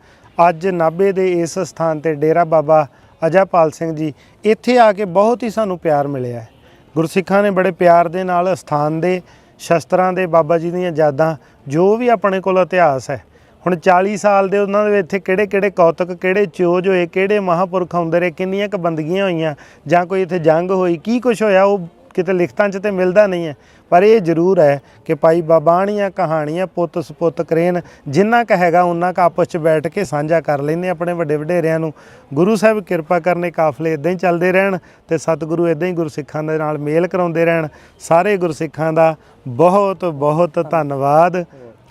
ਅੱਜ ਨਾਭੇ ਦੇ ਇਸ ਸਥਾਨ ਤੇ ਡੇਰਾ ਬਾਬਾ ਅਜਾਪਾਲ ਸਿੰਘ ਜੀ, ਇੱਥੇ ਆ ਕੇ ਬਹੁਤ ਹੀ ਸਾਨੂੰ ਪਿਆਰ ਮਿਲਿਆ ਹੈ। ਗੁਰਸਿੱਖਾਂ ਨੇ ਬੜੇ ਪਿਆਰ ਦੇ ਨਾਲ ਸਥਾਨ ਦੇ ਸ਼ਸਤਰਾਂ ਦੇ ਬਾਬਾ ਜੀ ਦੀਆਂ ਯਾਦਾਂ, ਜੋ ਵੀ ਆਪਣੇ ਕੋਲ ਇਤਿਹਾਸ ਹੈ। ਹੁਣ 40 ਸਾਲ ਦੇ ਉਹਨਾਂ ਦੇ ਇੱਥੇ ਕਿਹੜੇ ਕਿਹੜੇ ਕੌਤਕ, ਕਿਹੜੇ ਚੋਜ ਹੋਏ, ਕਿਹੜੇ ਮਹਾਪੁਰਖ ਆਉਂਦੇ ਰਹੇ, ਕਿੰਨੀਆਂ ਕ ਬੰਦਗੀਆਂ ਹੋਈਆਂ, ਜਾਂ ਕੋਈ ਇੱਥੇ ਜੰਗ ਹੋਈ, ਕੀ ਕੁਝ ਹੋਇਆ, ਉਹ ਕਿਤੇ ਲਿਖਤਾਂ 'ਚ ਤੇ ਮਿਲਦਾ ਨਹੀਂ ਹੈ। ਪਰ ਇਹ ਜ਼ਰੂਰ ਹੈ ਕਿ ਭਾਈ ਬਾਬਾਣੀਆਂ ਕਹਾਣੀਆਂ ਪੁੱਤ ਸਪੁੱਤ ਕਰੇਨ ਜਿੰਨਾ ਕ ਹੈਗਾ ਉਹਨਾਂ ਕ ਆਪਸ 'ਚ ਬੈਠ ਕੇ ਸਾਂਝਾ ਕਰ ਲੈਂਦੇ ਆਪਣੇ ਵੱਡੇ ਵਡੇਰਿਆਂ ਨੂੰ। ਗੁਰੂ ਸਾਹਿਬ ਕਿਰਪਾ ਕਰਨੇ ਕਾਫਲੇ ਇਦਾਂ ਹੀ ਚੱਲਦੇ ਰਹਿਣ ਤੇ ਸਤਿਗੁਰੂ ਇਦਾਂ ਹੀ ਗੁਰਸਿੱਖਾਂ ਦੇ ਨਾਲ ਮੇਲ ਕਰਾਉਂਦੇ ਰਹਿਣ। ਸਾਰੇ ਗੁਰਸਿੱਖਾਂ ਦਾ ਬਹੁਤ ਬਹੁਤ ਧੰਨਵਾਦ।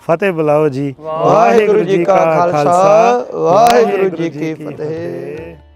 ਫਤਿਹ ਬੁਲਾਓ ਜੀ। ਵਾਹਿਗੁਰੂ ਜੀ ਕਾ ਖਾਲਸਾ ਵਾਹਿਗੁਰੂ ਜੀ ਕੀ ਫਤਿਹ।